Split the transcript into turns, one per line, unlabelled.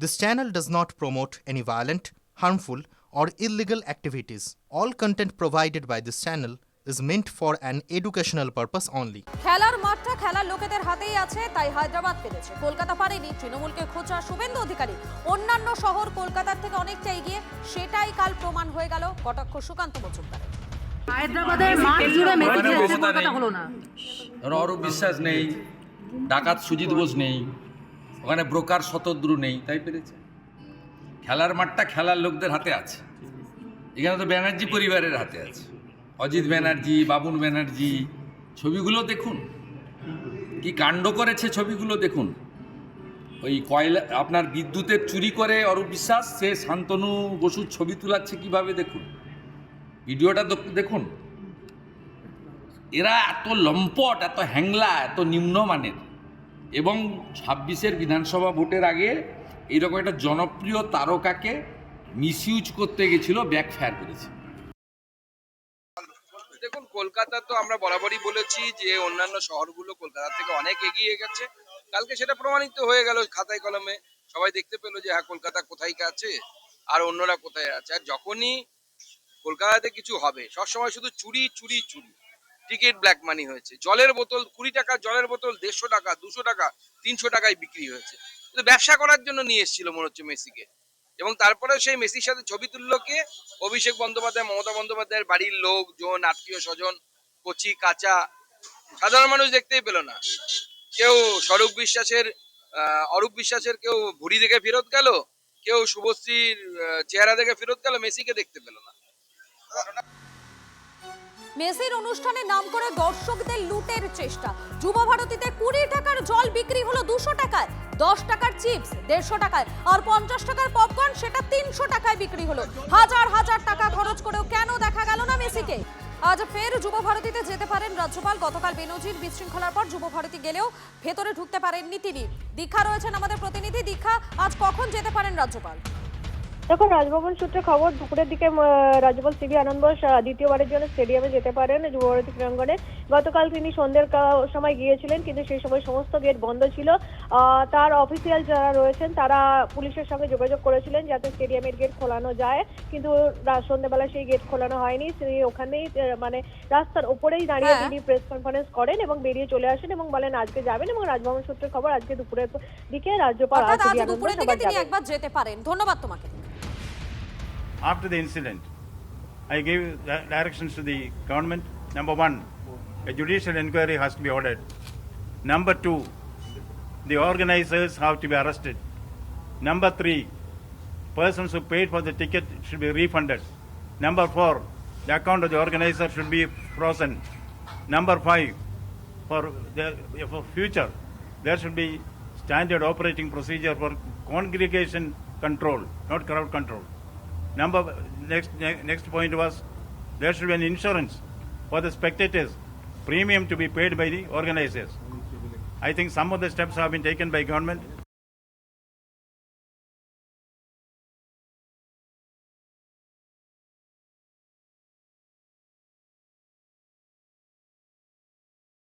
This channel does not promote any violent, harmful, or illegal activities. All content provided by this channel is meant for an educational purpose only.
খেলার মাঠটা খেলার লোকেদের হাতেই আছে তাই হায়দ্রাবাদ পেরেছে কলকাতা পারেনি তৃণমূলকে খোঁচা শুভেন্দু অধিকারী অন্যান্য শহর কলকাতার থেকে অনেকটা এগিয়ে সেটাই কাল প্রমাণ হয়ে গেল কটাক্ষ সুকান্ত মজুমদারের
হায়দ্রাবাদের মাঠ জুড়ে
মমতা
কলকাতা। হলো না
অরূপ বিশ্বাস নেই ডাকাত সুজিত বোস নেই ওখানে ব্রোকার শতদ্রু নেই, তাই পেরেছে? খেলার মাঠটা খেলার লোকদের হাতে আছে। এখানে তো ব্যানার্জি পরিবারের হাতে আছে। অজিত ব্যানার্জি বাবুন ব্যানার্জি, ছবিগুলো দেখুন। কি কাণ্ড করেছে ছবিগুলো দেখুন। ওই কয়লা, আপনার বিদ্যুতের চুরি করে অরূপ বিশ্বাস, সে শান্তনু বসুর ছবি তুলাচ্ছে কীভাবে দেখুন? ভিডিওটা দেখ- দেখুন। এরা এত লম্পট, এত হ্যাংলা, এত নিম্নমানের। এবং ছাব্বিশের বিধানসভা ভোটের আগে এইরকম একটা জনপ্রিয় তারকাকে মিসইউজ করতে গেছিল ব্যাকফায়ার করেছে।
দেখুন, কলকাতা তো আমরা বরাবরই বলেছি যে অন্যান্য শহরগুলো কলকাতা থেকে অনেক এগিয়ে গেছে। কালকে সেটা প্রমাণিত হয়ে গেল খাতায় কলমে। সবাই দেখতে পেল যে হ্যাঁ কলকাতা কোথায় কি আছে আর অন্যরা কোথায় আছে। আর যখনই কলকাতাতে কিছু হবে, সবসময় শুধু চুরি চুরি চুরি। টিকিট ব্ল্যাক মানি হয়েছে। জলের বোতল, কুড়ি টাকা জলের বোতল, দেড়শো টাকা, দুশো টাকা, তিনশো টাকায় বিক্রি হয়েছে। কিন্তু ব্যবসা করার জন্য নিয়ে এসেছিল মনে হচ্ছে মেসিকে। এবং তারপরে সেই মেসির সাথে ছবি তুললো কে? অভিষেক বন্দ্যোপাধ্যায়, মমতা বন্দ্যোপাধ্যায়ের বাড়ির লোকজন, আত্মীয় স্বজন, কচি, কাঁচা, সাধারণ মানুষ দেখতেই পেল না। কেউ স্বরূপ বিশ্বাসের অরূপ বিশ্বাসের কেউ ভুড়ি দেখে ফেরত গেল, কেউ শুভশ্রীর চেহারা দেখে ফেরত গেল, মেসিকে দেখতে পেল না।
মেসির অনুষ্ঠানে নাম করে দর্শকদের লুটের চেষ্টা। যুব ভারতীতে কুড়ি টাকার জল বিক্রি হলো দুশো টাকায়। দশ টাকার চিপস দেড়শো টাকায়। আর পঞ্চাশ টাকার পপকর্ন সেটা তিনশো টাকায় বিক্রি হলো। হাজার হাজার টাকা খরচ করেও কেন দেখা গেল না মেসিকে? আজ ফের যুব ভারতীতে যেতে পারেন রাজ্যপাল। গতকাল বেনজির বিশৃঙ্খলার পর যুব ভারতী গেলেও ভেতরে ঢুকতে পারেননি তিনি। দীক্ষা রয়েছেন আমাদের প্রতিনিধি। দীক্ষা আজ কখন যেতে পারেন রাজ্যপাল?
দেখুন রাজভবন সূত্রে খবর দুপুরের দিকে রাজ্যপাল সিবি আনন্দ বোস দ্বিতীয়বারের জন্য স্টেডিয়ামে যেতে পারেন যুবভারতী ক্রীড়াঙ্গনে। গতকাল তিনি সন্ধ্যের সময় গিয়েছিলেন কিন্তু সেই সময় সমস্ত গেট বন্ধ ছিল। তার অফিসিয়াল যারা রয়েছেন তারা পুলিশের সঙ্গে যোগাযোগ করেছিলেন যাতে স্টেডিয়ামের গেট খোলানো যায়। কিন্তু সন্ধ্যেবেলা সেই গেট খোলানো হয়নি। তিনি ওখানেই মানে রাস্তার ওপরেই দাঁড়িয়ে
হ্যাঁ।
তিনি প্রেস কনফারেন্স করেন এবং বেরিয়ে চলে আসেন এবং বলেন আজকে যাবেন? এবং রাজভবন সূত্রে খবর আজকে দুপুরের দিকে রাজ্যপাল
দুপুরের দিকে তিনি একবার যেতে পারেন। ধন্যবাদ তোমাকে।
After the incident, I gave directions to the government. Number one, a judicial inquiry has to be ordered. Number two, the organizers have to be arrested. Number three, persons who paid for the ticket should be refunded. Number four, the account of the organizer should be frozen. Number five, for the for future, there should be standard operating procedure for congregation control, not crowd control. Number next ne- next point was there should be an insurance for the spectators, premium to be paid by the organizers. Mm-hmm. I think some of the steps have been taken by government.